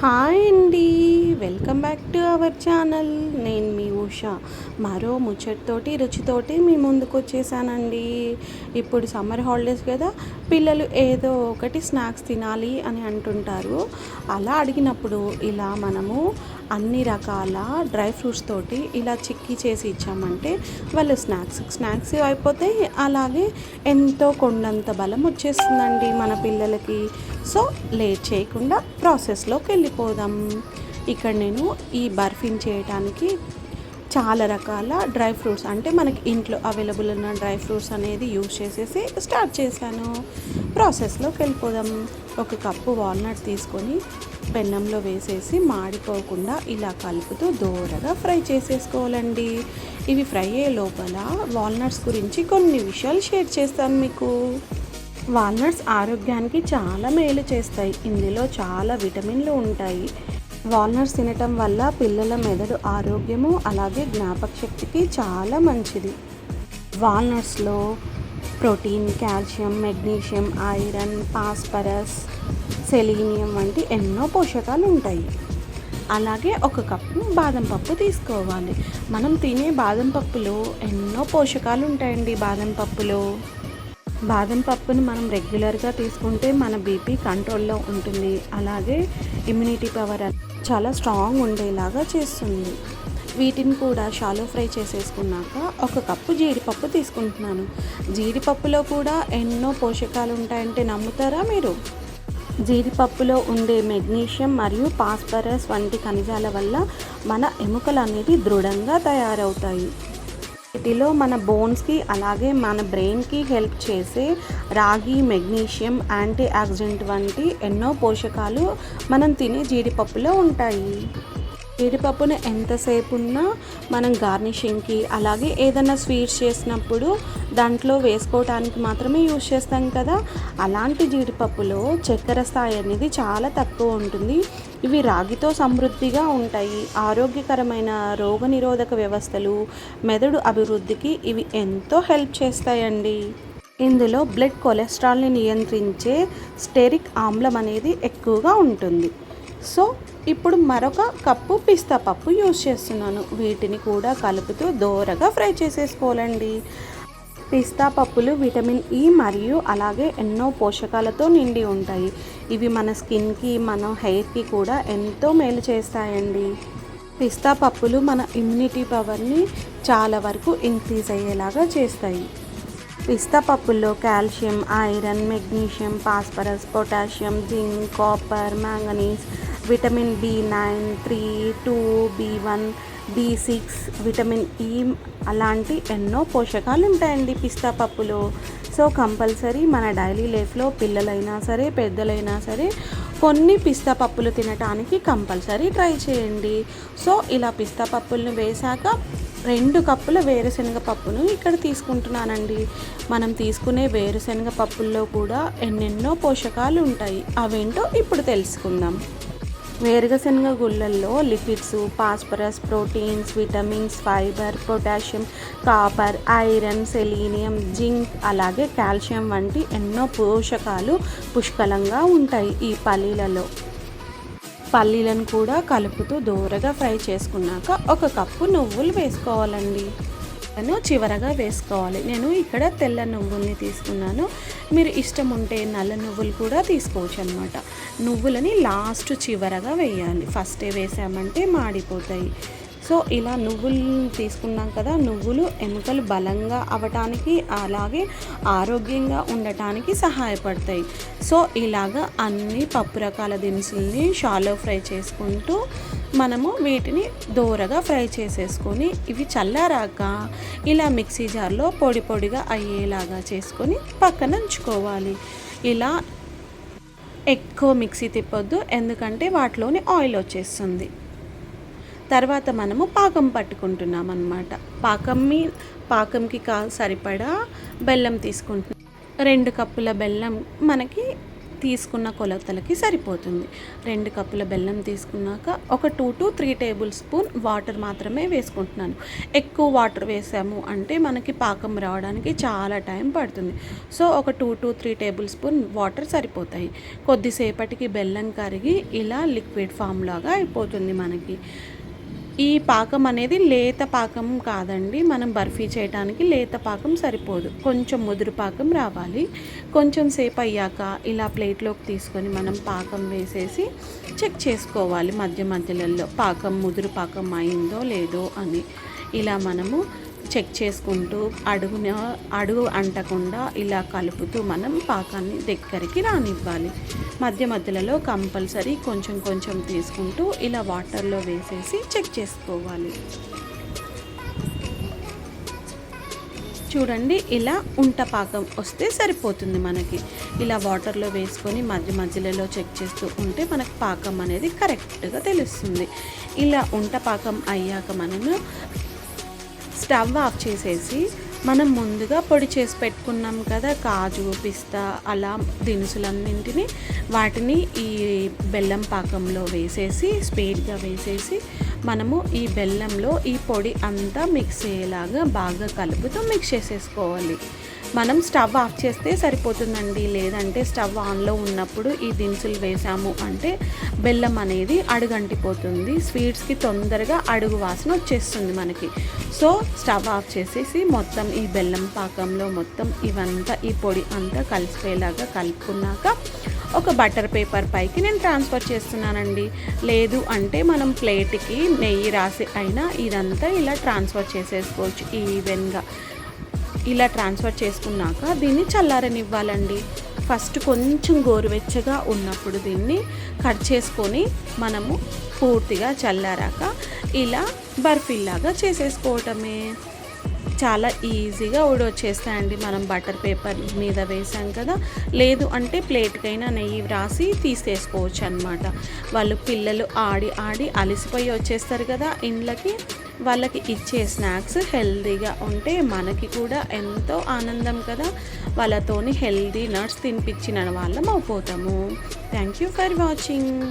Hi అండి. Welcome back to our channel. నేను మీ ఉష. మరో ముచ్చటితోటి రుచితోటి మీ ముందుకు వచ్చేసానండి ఇప్పుడు సమ్మర్ హాలిడేస్ కదా పిల్లలు ఏదో ఒకటి స్నాక్స్ తినాలి అని అంటుంటారు. అలా అడిగినప్పుడు ఇలా మనము అన్ని రకాల డ్రై ఫ్రూట్స్ తోటి ఇలా చిక్కీ చేసి ఇచ్చామంటే వాళ్ళు స్నాక్స్ స్నాక్స్ అయిపోతాయి అలాగే ఎంతో కొండంత బలం వచ్చేస్తుందండి మన పిల్లలకి. సో లేట్ చేయకుండా ప్రాసెస్లోకి వెళ్ళిపోదాం. ఇక్కడ నేను ఈ బర్ఫీని చేయడానికి చాలా రకాల డ్రై ఫ్రూట్స్ అంటే మనకి ఇంట్లో అవైలబుల్ ఉన్న డ్రై ఫ్రూట్స్ అనేది యూజ్ చేసేసి స్టార్ట్ చేశాను. ప్రాసెస్లోకి వెళ్ళిపోదాం. ఒక కప్పు వాల్నట్ తీసుకొని పెన్నంలో వేసేసి మాడిపోకుండా ఇలా కలుపుతూ దూరగా ఫ్రై చేసేసుకోవాలండి. ఇవి ఫ్రై అయ్యే లోపల వాల్నట్స్ గురించి కొన్ని విషయాలు షేర్ చేస్తాను మీకు. వాల్నట్స్ ఆరోగ్యానికి చాలా మేలు చేస్తాయి. ఇందులో చాలా విటమిన్లు ఉంటాయి. వాల్నట్స్ తినటం వల్ల పిల్లల మెదడు ఆరోగ్యము అలాగే జ్ఞాపక శక్తికి చాలా మంచిది. వాల్నట్స్లో protein calcium magnesium iron phosphorus selenium వంటి ఎన్నో పోషకాలు ఉంటాయి. అలాగే ఒక కప్పు బాదం పప్పు తీసుకోవాలి. మనం తినే బాదం పప్పులో ఎన్నో పోషకాలు ఉంటాయండి బాదం పప్పులో. బాదం పప్పుని మనం రెగ్యులర్గా తీసుకుంటే మన బీపీ కంట్రోల్లో ఉంటుంది. అలాగే ఇమ్యూనిటీ పవర్ చాలా స్ట్రాంగ్ ఉండేలాగా చేస్తుంది. వీటిని కూడా షాలో ఫ్రై చేసేసుకున్నాక ఒక కప్పు జీడిపప్పు తీసుకుంటున్నాను. జీడిపప్పులో కూడా ఎన్నో పోషకాలు ఉంటాయంటే నమ్ముతారా మీరు? జీడిపప్పులో ఉండే మెగ్నీషియం మరియు పాస్పరస్ వంటి ఖనిజాల వల్ల మన ఎముకలు అనేది దృఢంగా తయారవుతాయి. వీటిలో మన బోన్స్కి అలాగే మన బ్రెయిన్కి హెల్ప్ చేసే రాగి మెగ్నీషియం యాంటీ ఆక్సిడెంట్ వంటి ఎన్నో పోషకాలు మనం తినే జీడిపప్పులో ఉంటాయి. జీడిపప్పును ఎంతసేపు ఉన్నా మనం గార్నిషింగ్కి అలాగే ఏదైనా స్వీట్స్ చేసినప్పుడు దాంట్లో వేసుకోవటానికి మాత్రమే యూజ్ చేస్తాం కదా. అలాంటి జీడిపప్పులో చక్కెర స్థాయి అనేది చాలా తక్కువ ఉంటుంది. ఇవి రాగితో సమృద్ధిగా ఉంటాయి. ఆరోగ్యకరమైన రోగనిరోధక వ్యవస్థలు మెదడు అభివృద్ధికి ఇవి ఎంతో హెల్ప్ చేస్తాయండి. ఇందులో బ్లడ్ కొలెస్ట్రాల్ని నియంత్రించే స్టెరిక్ ఆమ్లం అనేది ఎక్కువగా ఉంటుంది. సో ఇప్పుడు మరొక కప్పు పిస్తా పప్పు యూజ్ చేస్తున్నాను. వీటిని కూడా కలుపుతూ దోరగా ఫ్రై చేసేసుకోవాలండి. పిస్తా పప్పులు విటమిన్ ఈ మరియు అలాగే ఎన్నో పోషకాలతో నిండి ఉంటాయి. ఇవి మన స్కిన్కి మన హెయిర్కి కూడా ఎంతో మేలు చేస్తాయండి. పిస్తా పప్పులు మన ఇమ్యూనిటీ పవర్ని చాలా వరకు ఇంక్రీజ్ అయ్యేలాగా చేస్తాయి. పిస్తా పప్పుల్లో calcium iron magnesium phosphorus potassium zinc copper manganese vitamin B nine three two B one B six vitamin E అలాంటి ఎన్నో పోషకాలు ఉంటాయండి పిస్తా పప్పులో. సో కంపల్సరీ మన డైలీ లైఫ్లో పిల్లలైనా సరే పెద్దలైనా సరే కొన్ని పిస్తా పప్పులు తినటానికి కంపల్సరీ ట్రై చేయండి. సో ఇలా పిస్తా పప్పులను వేశాక రెండు కప్పుల వేరుశనగ పప్పును ఇక్కడ తీసుకుంటున్నానండి. మనం తీసుకునే వేరుశనగ పప్పుల్లో కూడా ఎన్నెన్నో పోషకాలు ఉంటాయి. అవేంటో ఇప్పుడు తెలుసుకుందాం. వేరుగశనగ గుళ్ళల్లో lipids phosphorus proteins vitamins fibre potassium copper iron selenium zinc అలాగే కాల్షియం వంటి ఎన్నో పోషకాలు పుష్కలంగా ఉంటాయి ఈ పల్లీలలో. పల్లీలను కూడా కలుపుతూ దూరగా ఫ్రై చేసుకున్నాక ఒక కప్పు నువ్వులు వేసుకోవాలండి. నేను చివరగా వేసుకోవాలి. నేను ఇక్కడ తెల్ల నువ్వుల్ని తీసుకున్నాను. మీరు ఇష్టం ఉంటే నల్ల నువ్వులు కూడా తీసుకోవచ్చు అనమాట నువ్వులని లాస్ట్ చివరగా వేయాలి. ఫస్టే వేసామంటే మాడిపోతాయి. సో ఇలా నువ్వులు తీసుకున్నాం కదా నువ్వులు ఎముకలు బలంగా అవటానికి అలాగే ఆరోగ్యంగా ఉండటానికి సహాయపడతాయి. సో ఇలాగ అన్ని పప్పు రకాల దినుసుల్ని షాలో ఫ్రై చేసుకుంటూ మనము వీటిని దోరగా ఫ్రై చేసేసుకొని ఇవి చల్లారాక ఇలా మిక్సీ జార్లో పొడి పొడిగా అయ్యేలాగా చేసుకొని పక్కన ఉంచుకోవాలి. ఇలా ఎక్కువ మిక్సీ తిప్పొద్దు ఎందుకంటే వాటిలోని ఆయిల్ వచ్చేస్తుంది. తర్వాత మనము పాకం పట్టుకుంటున్నాం అనమాట మీ పాకంకి కా సరిపడా బెల్లం తీసుకుంటున్నాం. రెండు కప్పుల బెల్లం మనకి తీసుకున్న కొలతలకి సరిపోతుంది. రెండు కప్పుల బెల్లం తీసుకున్నాక ఒక two to three tablespoon water మాత్రమే వేసుకుంటున్నాను. ఎక్కువ వాటర్ వేసాము అంటే మనకి పాకం రావడానికి చాలా టైం పడుతుంది. సో ఒక two to three tablespoon water సరిపోతాయి. కొద్దిసేపటికి బెల్లం కరిగి ఇలా లిక్విడ్ ఫామ్ లాగా అయిపోతుంది మనకి. ఈ పాకం అనేది లేత పాకం కాదండి. మనం బర్ఫీ చేయడానికి లేత పాకం సరిపోదు. కొంచెం ముదురు పాకం రావాలి. కొంచెం సేపు అయ్యాక ఇలా ప్లేట్లోకి తీసుకొని మనం పాకం వేసేసి చెక్ చేసుకోవాలి మధ్య మధ్యలలో. పాకం ముదురు పాకం అయిందో లేదో అని. ఇలా మనము చెక్ చేసుకుంటూ అడుగున అడుగు అంటకుండా ఇలా కలుపుతూ మనం పాకాన్ని దగ్గరికి రానివ్వాలి. మధ్య మధ్యలలో కంపల్సరీ కొంచెం కొంచెం తీసుకుంటూ ఇలా వాటర్లో వేసేసి చెక్ చేసుకోవాలి. చూడండి ఇలా ఉంట పాకం వస్తే సరిపోతుంది మనకి. ఇలా వాటర్లో వేసుకొని మధ్య మధ్యలో చెక్ చేస్తూ ఉంటే మనకు పాకం అనేది కరెక్ట్గా తెలుస్తుంది. ఇలా ఉంట పాకం అయ్యాక మనము స్టవ్ ఆఫ్ చేసేసి మనం ముందుగా పొడి చేసి పెట్టుకున్నాం కదా కాజు పిస్తా అలా దినుసులన్నింటినీ వాటిని ఈ బెల్లం పాకంలో వేసేసి స్పీడ్గా వేసేసి మనము ఈ బెల్లంలో ఈ పొడి అంతా మిక్స్ అయ్యేలాగా బాగా కలుపుతూ మిక్స్ చేసేసుకోవాలి. మనం స్టవ్ ఆఫ్ చేస్తే సరిపోతుందండి. లేదంటే స్టవ్ ఆన్లో ఉన్నప్పుడు ఈ దినుసులు వేసాము అంటే బెల్లం అనేది అడుగంటిపోతుంది. స్వీట్స్కి తొందరగా అడుగు వాసన వచ్చేస్తుంది మనకి. సో స్టవ్ ఆఫ్ చేసేసి మొత్తం ఈ బెల్లం పాకంలో మొత్తం ఇవంతా ఈ పొడి అంతా కలిసిపోయేలాగా కలుపుకున్నాక ఒక బటర్ పేపర్ పైకి నేను ట్రాన్స్ఫర్ చేస్తున్నానండి. లేదు అంటే మనం ప్లేట్కి నెయ్యి రాసి అయినా ఇదంతా ఇలా ట్రాన్స్ఫర్ చేసేసుకోవచ్చు ఈవెన్గా. ఇలా ట్రాన్స్ఫర్ చేసుకున్నాక దీన్ని చల్లారనివ్వాలండి. ఫస్ట్ కొంచెం గోరువెచ్చగా ఉన్నప్పుడు దీన్ని కట్ చేసుకొని మనము పూర్తిగా చల్లారాక ఇలా బర్ఫీలాగా చేసేసుకోవటమే. చాలా ఈజీగా ఊడొచ్చేస్తాయండి. మనం బటర్ పేపర్ మీద వేసాం కదా. లేదు అంటే ప్లేట్కైనా నెయ్యి రాసి తీసేసుకోవచ్చు అనమాట వాళ్ళు పిల్లలు ఆడి ఆడి అలసిపోయి వచ్చేస్తారు కదా ఇండ్లకి. వాళ్ళకి ఇచ్చే స్నాక్స్ హెల్దీగా ఉంటే మనకి కూడా ఎంతో ఆనందం కదా. వాళ్ళతోని హెల్దీ నట్స్ తినిపించిన వాళ్ళం అయిపోతాము థ్యాంక్ యూ ఫర్ వాచింగ్.